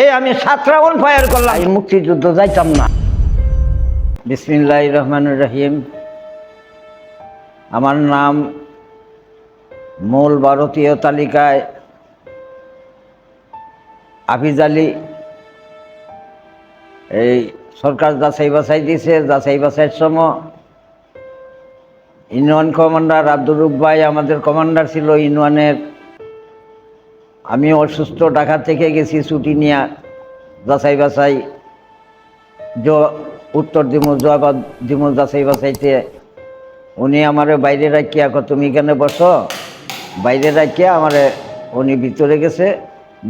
এই, আমি সাত রাউন্ড ফায়ার করলাম। এই মুক্তিযুদ্ধ যাইতাম না। বিসমিল্লাহ রহমান রহিম। আমার নাম মূল ভারতীয় তালিকায় আফিজ আলী। এই সরকার যাচাই বাছাই দিছে, যাচাই বাছাইয়ের সময় ইউনিয়ন কমান্ডার আব্দুর রুব ভাই আমাদের কমান্ডার ছিল, ইউনিয়নের আমি অসুস্থ ঢাকা থেকে গেছি, ছুটি নিয়ে যাচাই বাছাই উত্তর দিমু জবাব দিমু যাচাই বাছাইতে। উনি আমারে বাইরে রাখিয়া তুমি এখানে বসো। বাইরে রাখিয়া আমারে, উনি ভিতরে গেছে।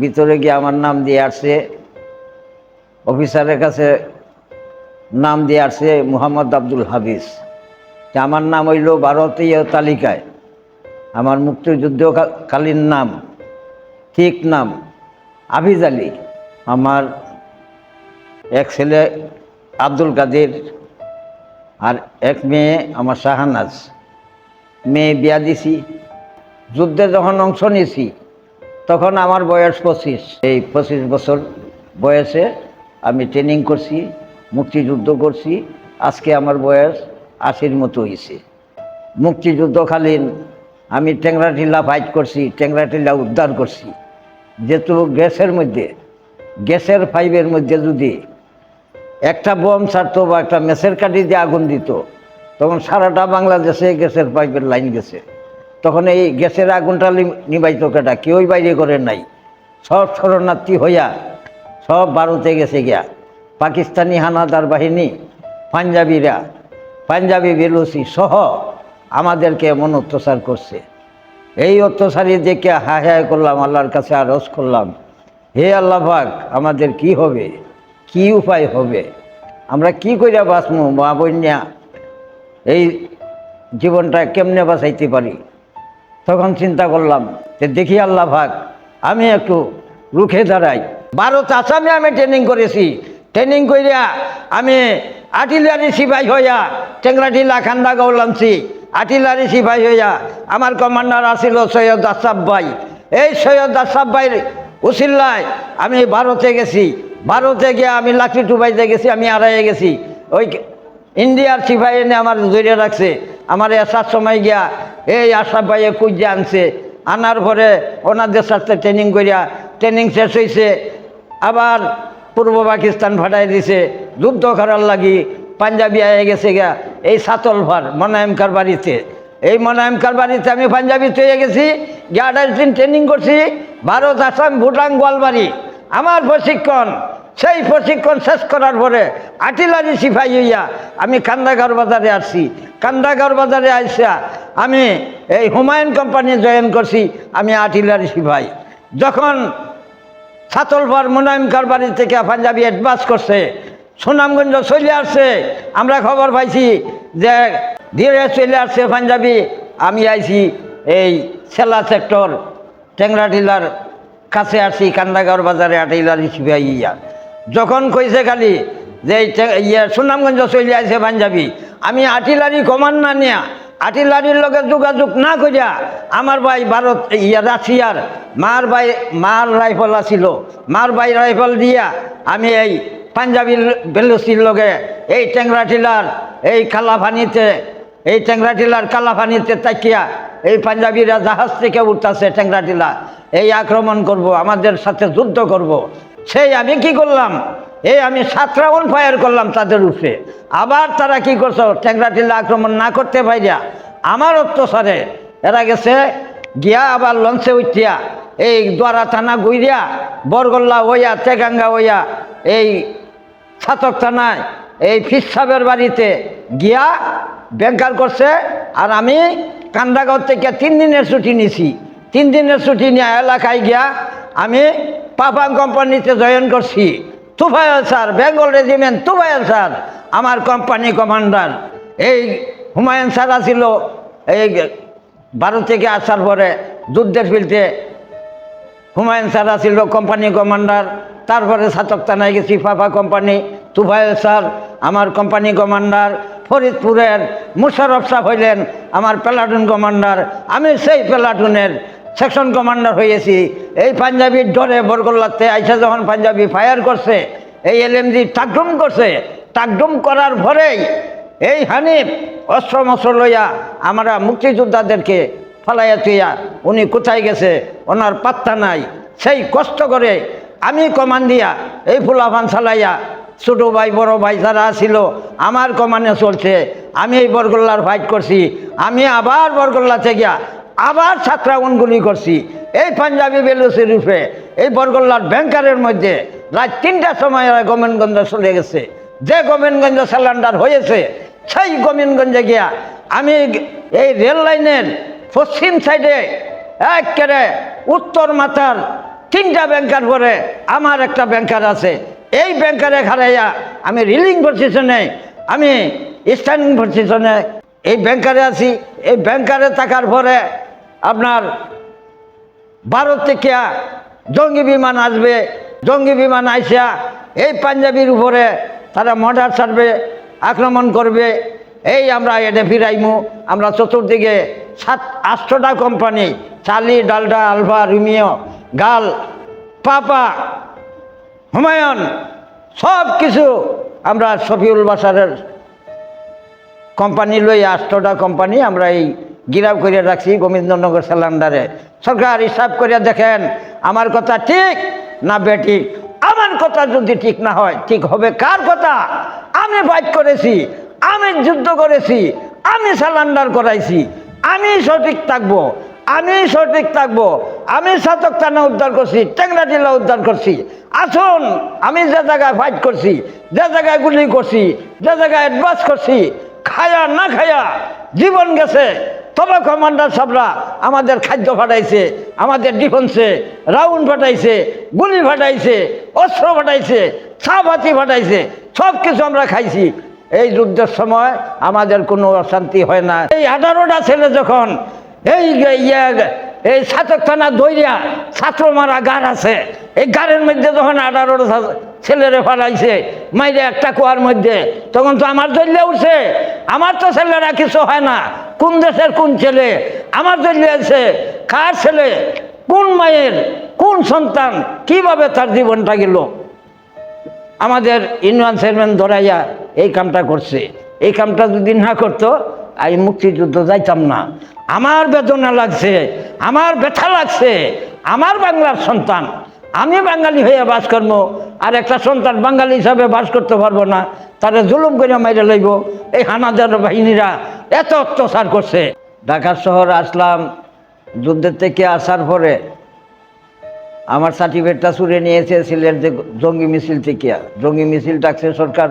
ভিতরে গিয়ে আমার নাম দিয়ে আসছে। অফিসারের কাছে নাম দিয়ে আসছে মুহাম্মদ আব্দুল হাফিজ। তা আমার নাম হইল ভারতীয় তালিকায়। আমার মুক্তিযুদ্ধকালীন নাম। ঠিক নাম, হাফিজ আলী। আমার এক ছেলে আব্দুল কাদের আর এক মেয়ে আমার শাহানাজ। মেয়ে বিয়া দিছি। যুদ্ধে যখন অংশ নিয়েছি, তখন আমার বয়স পঁচিশ। এই পঁচিশ বছর বয়সে আমি ট্রেনিং করছি, মুক্তিযুদ্ধ করছি। আজকে আমার বয়স আশির মতো হয়েছে। মুক্তিযুদ্ধকালীন আমি ট্যাংরাটিলা ফাইট করছি ট্যাংরাটিলা উদ্ধার করছি। যেহেতু গ্যাসের মধ্যে, গ্যাসের পাইপের মধ্যে যদি একটা বোম ছাড়তো বা একটা মেসের কাঠি দিয়ে আগুন দিত, তখন সারাটা বাংলাদেশে গ্যাসের পাইপের লাইন গেছে। তখন এই গ্যাসের আগুনটা নিবাইতো কেটা কেউই বাইরে করে নাই। সব শরণার্থী হইয়া, সব ভারতে গেছে গিয়া। পাকিস্তানি হানাদার বাহিনী, পাঞ্জাবিরা, পাঞ্জাবি বেলুসি সহ আমাদেরকে এমন অত্যাচার করছে। এই অত্যাচারী দেখে হায় হায় করলাম, আল্লাহর কাছে আরজ করলাম, হে আল্লাহ পাক, আমাদের কি হবে? কি উপায় হবে? আমরা কি কইরা বাঁচমু, মা বন্যা এই জীবনটা কেমনে বাঁচাইতে পারি? তখন চিন্তা করলাম যে দেখি আল্লাহ ভাগ আমি একটু রুখে দাঁড়াই। ভারত আসামে আমি ট্রেনিং করেছি। ট্রেনিং করিয়া আমি আটিলারি সিপাই হইয়া টেংরাটিলা খান্দা গৌলামছি আটিলারি সিপাই হইয়া আমার কমান্ডার আসিল সৈয়দ আসাব ভাই। এই সৈয়দ আসাব ভাইয়ের উসিল্লায় আমি ভারতে গেছি। ভারতে গিয়ে আমি লাকড়ি টুবাইতে গেছি, আমি আড়াইয়ে গেছি। ওই ইন্ডিয়ার সিপাই এনে আমার ধরে রাখছে। আমার এসার সময় গিয়া এই আশাফ ভাইয়ে কুইজে আনছে। আনার পরে ওনাদের সাথে ট্রেনিং করিয়া ট্রেনিং শেষ হয়েছে আবার পূর্ব পাকিস্তান ফাটাই দিছে। যুদ্ধ করার লাগি পাঞ্জাবি আয়ে গেছে গিয়া এই সাতল ভার মনায়মকার বাড়িতে এই মনায়মকার বাড়িতে আমি পাঞ্জাবি তৈরি গেছি গিয়ে আঠাশ দিন ট্রেনিং করছি, ভারত আসাম, ভুটান, গোয়ালবাড়ি। আমার প্রশিক্ষণ, সেই প্রশিক্ষণ শেষ করার পরে আটিলারি সিফাই হইয়া আমি কান্দাগর বাজারে আসছি। কান্দাগর বাজারে আইসা আমি এই হুমায়ুন কোম্পানি জয়েন করছি, আমি আটিলারি সিফাই যখন ছাতলপাড় মুনায়ম কারবারি থেকে পাঞ্জাবি অ্যাডভান্স করছে সুনামগঞ্জ চলে আসছে। আমরা খবর পাইছি যে ধীরে চলে আসছে পাঞ্জাবি। আমি আইছি এই সেলা সেক্টর টেংরা টিলার কাছে আসি কান্দাগড় বাজারে আটাইলার সিপাই ইয়া। যখন কইছে খালি যে ইয়ে সুনামগঞ্জ চলে আসছে পাঞ্জাবি, আমি আটিলারি কমান না নিয়া আটিলারির লগে যোগাযোগ না করিয়া আমার ভাই ভারত, ইয়া রাশিয়ার মার ভাই মার রাইফল আছিল। মার ভাই রাইফল দিয়া আমি এই পাঞ্জাবি বেলুচির লগে এই টেংরাটিলার এই কালাফানিতে এই টেংরাটিলার কালাফানিতে তাকিয়া এই পাঞ্জাবিরা জাহাজ থেকে উঠতেছে টেংরাটিলা এই আক্রমণ করব, আমাদের সাথে যুদ্ধ করব। সেই আমি কি করলাম? এই আমি সাত রাউন্ড ফায়ার করলাম তাদের উপরে। আবার তারা কি করছ? টেংরাটিলা আক্রমণ না করতে পাইরা আমার অত্যাচারে এরা গেছে, গিয়া আবার লঞ্চে উঠিয়া এই দ্বারা থানা গুইরিয়া বরগল্লা হইয়া, তেগাঙ্গা হইয়া এই ছাতক থানায় এই ফিস সাহেবের বাড়িতে গিয়া ব্যাংকার করছে, আর আমি কান্দাগাঁও থেকে তিন দিনের ছুটি নিছি। তিন দিনের ছুটি নিয়ে এলাকায় গিয়া আমি পাপাং কোম্পানিতে জয়েন করছি। Tufail sir, Bengal regiment Tufail sir, আমার কোম্পানি কমান্ডার। এই হুমায়ুন স্যার আছিল, এই ভারত থেকে আসার পরে যুদ্ধের ফিল্ডে হুমায়ুন স্যার আছিল কোম্পানি কমান্ডার। তারপরে সাতক থানায় গেছি ফাফা কোম্পানি তুফাইল স্যার, আমার কোম্পানি কমান্ডার, ফরিদপুরের মুশারফ সাহ হইলেন আমার প্লাটুন কমান্ডার। আমি সেই প্লাটুনের সেকশন কমান্ডার হয়েছি এই পাঞ্জাবির ডরে বরগোল্লাতে আইসা যখন পাঞ্জাবি ফায়ার করছে, এই এলএমজি টাকডুম করছে, টাকডুম করার পরেই এই হানিফ অস্ত্র মস্ত্র লইয়া আমরা মুক্তিযোদ্ধাদেরকে ফালাইয়া তুইয়া, উনি কোথায় গেছে, ওনার পাত্তা নাই। সেই কষ্ট করে আমি কমান দিয়া, এই ফুলাফান চালাইয়া ছোটো ভাই, বড় ভাই যারা ছিল, আমার কমানে চলছে। আমি এই বরগোল্লার ফাইট করছি। আমি আবার বরগোল্লাতে গিয়া আবার ছাত্রাগুন গুলি করছি। এই পাঞ্জাবি বেলুসি রূপে এই বরগোল্লার ব্যাংকারের মধ্যে রাত তিনটার সময় গোমেনগঞ্জে চলে গেছে। যে গোমেনগঞ্জে সিলিন্ডার হয়েছে, সেই গোমেনগঞ্জে গিয়া আমি এই রেল লাইনের পশ্চিম সাইডে একেবারে উত্তর মাথার তিনটা ব্যাংকার পরে আমার একটা ব্যাংকার আছে। এই ব্যাংকারে খারাইয়া আমি রিলিং পজিশনে আমি স্ট্যান্ডিং পজিশনে এই ব্যাংকারে আছি। এই ব্যাংকারে থাকার পরে আপনার ভারত থেকে জঙ্গি বিমান আসবে, জঙ্গি বিমান আইসা এই পাঞ্জাবির উপরে তারা মর্ডার ছাড়বে, আক্রমণ করবে। এই আমরা এডে ফিরাইমু। আমরা চতুর্দিকে সাত, আটশোটা কোম্পানি চালি, ডালডা, আলফা, রুমিও গাল, পাপা, হুমায়ুন, সব কিছু আমরা শফিউল বাসারের কোম্পানি লই আটশোটা কোম্পানি আমরা এই গিরাব করিয়া রাখছি গোবিন্দনগর সিলিন্ডারে সরকার, হিসাব করিয়া দেখেন, আমার কথা ঠিক না বেঠিক? আমার কথা যদি ঠিক না হয়, ঠিক হবে কার কথা? আমি ফাইট করেছি, আমি যুদ্ধ করেছি, আমি সিলিন্ডার করাইছি, আমি সঠিক থাকব, আমি সঠিক থাকব। আমি সাতক থানা উদ্ধার করছি, টেংরা জেলা উদ্ধার করছি। আসুন, আমি যে জায়গায় ফাইট করছি, যে জায়গায় গুলি করছি, যে জায়গায় অ্যাডভান্স করছি, খায়া না খায়া জীবন গেছে। তবে কমান্ডার সাহরা আমাদের খাদ্য ফাটাইছে, আমাদের ডিফেন্সে রাউন্ড ফাটাইছে, গুলি ফাটাইছে, অস্ত্র ফাটাইছে ছাপাতি ফাটাইছে সব কিছু আমরা খাইছি। এই যুদ্ধের সময় আমাদের কোনো অশান্তি হয় না। এই আঠারোটা ছেলে যখন এই ইয়ে এই ছাতক থানা দইরিয়া ছাত্র মারা গার আছে। এই গাড়ের মধ্যে যখন আঠারোটা ছা- ছেলেরে ফালাইছে, মাইরে একটা কুয়ার মধ্যে, তখন তো আমার দলিয়া উঠছে। আমার তো ছেলেরা কিছু হয় না। কোন দেশের কোন ছেলে? আমার দলিয়া আছে। কার ছেলে? কোন মায়ের? কোন সন্তান? কীভাবে তার জীবনটা গেল? আমাদের ইউনিয়ন চেয়ারম্যান ধরাইয়া এই কামটা করছে। এই কামটা যদি না করতো আমি মুক্তিযুদ্ধ যাইতাম না। আমার বেদনা লাগছে, আমার ব্যথা লাগছে, আমার বাংলার সন্তান। আমি বাঙালি হয়ে বাস করব, আর একটা সন্তান বাঙালি হিসাবে বাস করতে পারব না, তারা জুলুম করে মাইরে লইব। এই হানাদার বাহিনীরা এত অত্যাচার করছে। ঢাকা শহর আসলাম, যুদ্ধের থেকে আসার পরে আমার সার্টিফিকেটটা চুরে নিয়েছে সিলেট যে জঙ্গি মিছিল থেকে। জঙ্গি মিছিল ডাকছে, সরকার,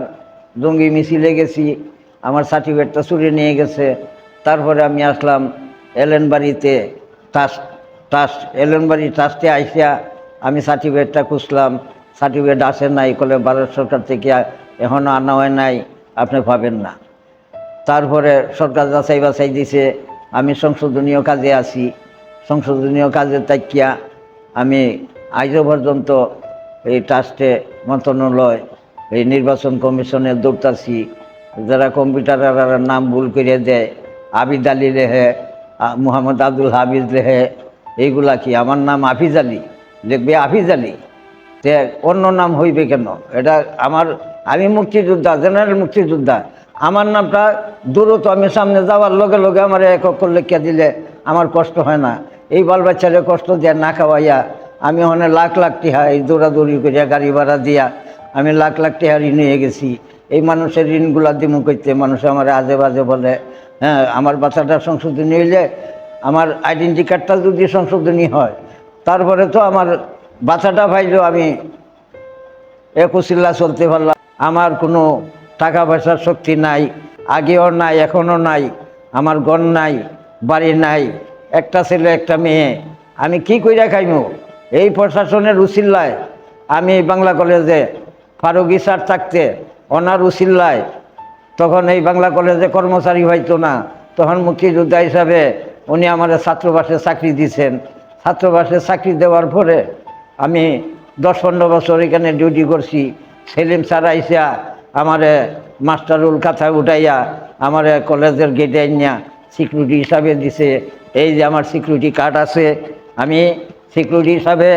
জঙ্গি মিছিলে গেছি। সার্টিফিকেটটা চুরি নিয়ে গেছে। তারপরে আমি আসলাম এলেন বাড়িতে। ট্রাস্ট ট্রাস্ট এলেন বাড়ি ট্রাস্টে আইসিয়া আমি সার্টিফিকেটটা খুঁজলাম। সার্টিফিকেট আসে নাই, কলে ভারত সরকার থেকে এখনও আনা হয় নাই, আপনি পাবেন না। তারপরে সরকার যাচাই বাছাই দিছে, আমি সংশোধনীয় কাজে আছি। সংশোধনীয় কাজে তাকিয়া আমি আজও পর্যন্ত এই ট্রাস্টে মন্ত্রণালয়, এই নির্বাচন কমিশনে দৌড়তাছি। যারা কম্পিউটারের নাম ভুল করে দেয়, আবিদ আলী লেহে মুহাম্মদ আব্দুল হাবিজ লেহে, এইগুলা কি? আমার নাম আফিজ আলী। লিখবে আফিজ আলী? তে অন্য নাম হইবে কেন? এটা আমার, আমি মুক্তিযোদ্ধা, জেনারেল মুক্তিযোদ্ধা। আমার নামটা দূরত আমি সামনে যাওয়ার লগে লগে আমার এক অক্ষর লেখিয়া দিলে আমার কষ্ট হয় না। এই বাল বাচ্চারে কষ্ট দিয়ে না খাওয়াইয়া আমি অনেক লাখ লাখ টিহা এই দৌড়াদৌড়ি করিয়া গাড়ি ভাড়া দিয়া আমি লাখ লাখ টিহা ঋণ হয়ে গেছি। এই মানুষের ঋণগুলা দিমু করতে মানুষ আমার আজে বাজে বলে। হ্যাঁ আমার বাচ্চাটা সংশোধনী হইলে আমার আইডেন্টি কার্ডটা যদি সংশোধনী হয়, তারপরে তো আমার বাচ্চাটা পাইলেও আমি একুশিল্লা চলতে পারলাম। আমার কোনো টাকা পয়সার শক্তি নাই, আগেও নাই এখনও নাই, আমার গণ নাই, বাড়ি নাই, একটা ছেলে, একটা মেয়ে, আমি কি কইরা খাইমু? এই প্রশাসনের উচিল্লায় আমি বাংলা কলেজে ফারুকি স্যার থাকতে ওনার উচিল্লায় তখন এই বাংলা কলেজে কর্মচারী হইতো না। তখন মুক্তিযোদ্ধা হিসাবে উনি আমার ছাত্রবাসে চাকরি দিয়েছেন ছাত্রবাসে চাকরি দেওয়ার পরে আমি দশ পনেরো বছর এখানে ডিউটি করছি। সেলিম স্যার আইসা আমারে মাস্টারুল কাথা উঠাইয়া আমার কলেজের গেটে আইনিয়া সিকিউরিটি হিসাবে দিছে। এই যে আমার সিকিউরিটি কার্ড আছে, আমি সিকিউরিটি হিসাবে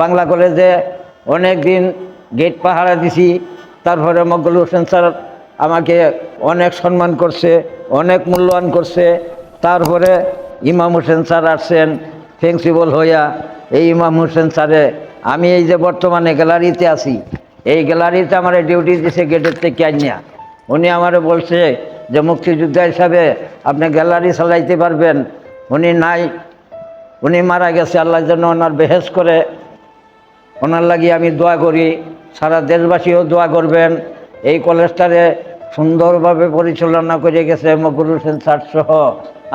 বাংলা কলেজে অনেক দিন গেট পাহারা দিছি। তারপরে মকবুল হোসেন স্যার আমাকে অনেক সম্মান করছে, অনেক মূল্যায়ন করছে। তারপরে ইমাম হোসেন স্যার আসছেন প্রিন্সিপাল হইয়া। এই ইমাম হোসেন স্যারে, আমি এই যে বর্তমানে গ্যালারিতে আছি, এই গ্যালারিতে আমার ডিউটি দিছে গেটের থেকে আনিয়া উনি আমারে বলছে যে, মুক্তিযোদ্ধা হিসাবে আপনি গ্যালারি চালাইতে পারবেন। উনি নাই, উনি মারা গেছে, আল্লাহ যেন ওনার বেহেস করে। ওনার লাগি আমি দোয়া করি। সারা দেশবাসীও দোয়া করবেন। এই কলেজটারে সুন্দরভাবে পরিচালনা করে গেছে মকবুল হোসেন স্যার সহ।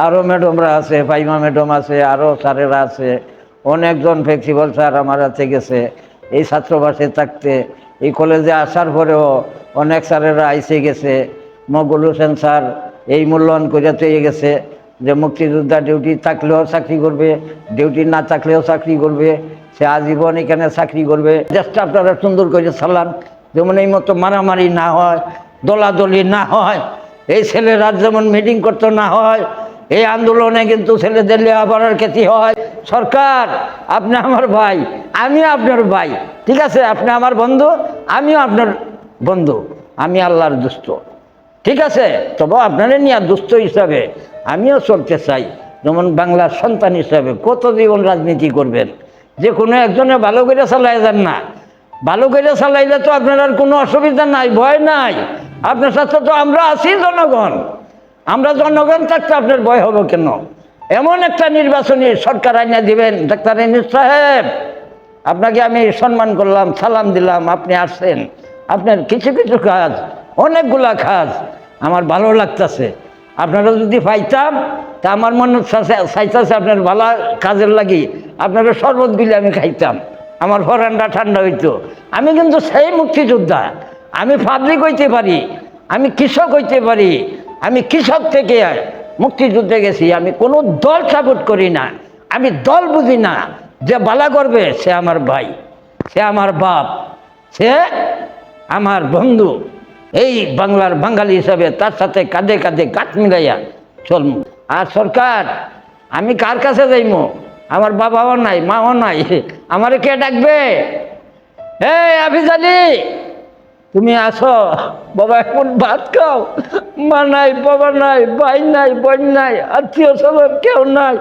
আরও ম্যাডামরা আছে, ফাইমা ম্যাডাম আছে আরও স্যারেরা আছে। অনেকজন প্রিন্সিপাল স্যার আমার হাতে গেছে। এই ছাত্রবাসে থাকতে। এই কলেজে আসার পরেও অনেক স্যারেরা আইসে গেছে। মকবুল হোসেন স্যার এই মূল্যায়ন করে তৈরি গেছে যে মুক্তিযোদ্ধা ডিউটি থাকলেও চাকরি করবে ডিউটি না থাকলেও চাকরি করবে। সে আজীবন এখানে চাকরি করবে। দেশটা আপনারা সুন্দর করে চালান, যেমন এই মতো মারামারি না হয়, দলাদলি না হয়, এই ছেলেরা যেমন মিটিং করতে না হয়, এই আন্দোলনে কিন্তু ছেলেদের লেখাপড়ার ক্ষতি হয়। সরকার, আপনি আমার ভাই, আমিও আপনার ভাই, ঠিক আছে? আপনি আমার বন্ধু, আমিও আপনার বন্ধু, আমি আল্লাহর দুস্থ ঠিক আছে? তবে আপনারা নিয়ে দুস্থ হিসাবে আমিও চলতে চাই, যেমন বাংলার সন্তান হিসাবে কত জীবন রাজনীতি করবেন? যে কোনো একজনে ভালো করে চালাই যান না। ভালো করে চালাইলে তো আপনার আর কোনো অসুবিধা নাই, ভয় নাই। আপনার সাথে তো আমরা আছি জনগণ। আমরা জনগণ থাকতে আপনার ভয় হবে কেন? এমন একটা নির্বাচনী সরকার আইনা দিবেন, ডাক্তার ইনিস সাহেব। আপনাকে আমি সম্মান করলাম, সালাম দিলাম, আপনি আসছেন। আপনার কিছু কিছু কাজ, অনেকগুলা কাজ আমার ভালো লাগতেছে। আপনারা যদি পাইতাম তা আমার মনে চাইতেছে আপনার ভালো কাজের লাগি, আপনারা শরবতগুলি আমি খাইতাম। আমার ফরানটা ঠান্ডা হইতো। আমি কিন্তু সেই মুক্তিযোদ্ধা। আমি পাবলিক হইতে পারি, আমি কৃষক হইতে পারি, আমি কৃষক থেকে মুক্তিযুদ্ধে গেছি। আমি কোনো দল সাপোর্ট করি না। আমি দল বুঝি না যে বালা করবে সে আমার ভাই, সে আমার বাপ, সে আমার বন্ধু। এই বাংলার বাঙালি হিসাবে তার সাথে কাঁধে কাঁধে কাঠ মিলাইয়া চলম। আর সরকার, আমি কার কাছে যাইমো? আমার বাবাও নাই, মাও নাই, আমারে কে ডাকবে? এই আফিজ আলী তুমি আসো, বাবা, এখন ভাত খাও। মা নাই, বাবা নাই, ভাই নাই, বোন নাই, আত্মীয় স্বজন কেউ নাই।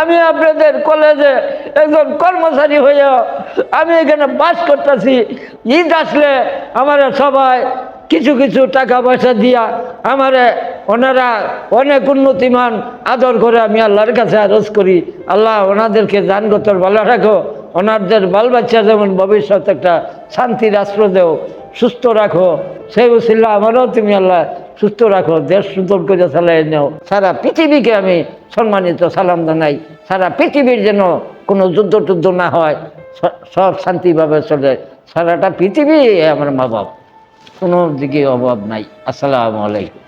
আমি আপনাদের কলেজে একজন কর্মচারী হয়ে আমি এখানে বাস করতেছি। ঈদ আসলে আমার সবাই কিছু কিছু টাকা পয়সা দিয়া আমারে ওনারা অনেক উন্নতিমান আদর করে আমি আল্লাহর কাছে আরজ করি। আল্লাহ ওনাদেরকে জানগতর ভালো রাখো। ওনাদের বাল বাচ্চা যেমন ভবিষ্যৎ একটা শান্তির রাষ্ট্র দেও, সুস্থ রাখো। সেই উসিল্লা আমারও তুমি আল্লাহ সুস্থ রাখো, দেশ সুন্দর করে চালাই নেও। সারা পৃথিবীকে আমি সম্মানিত সালাম জানাই। সারা পৃথিবীর যেন কোনো যুদ্ধ টুদ্ধ না হয় সব শান্তিভাবে চলে। সারাটা পৃথিবী আমার মা বাপ কোনো দিকে অভাব নাই। আসসালামু আলাইকুম।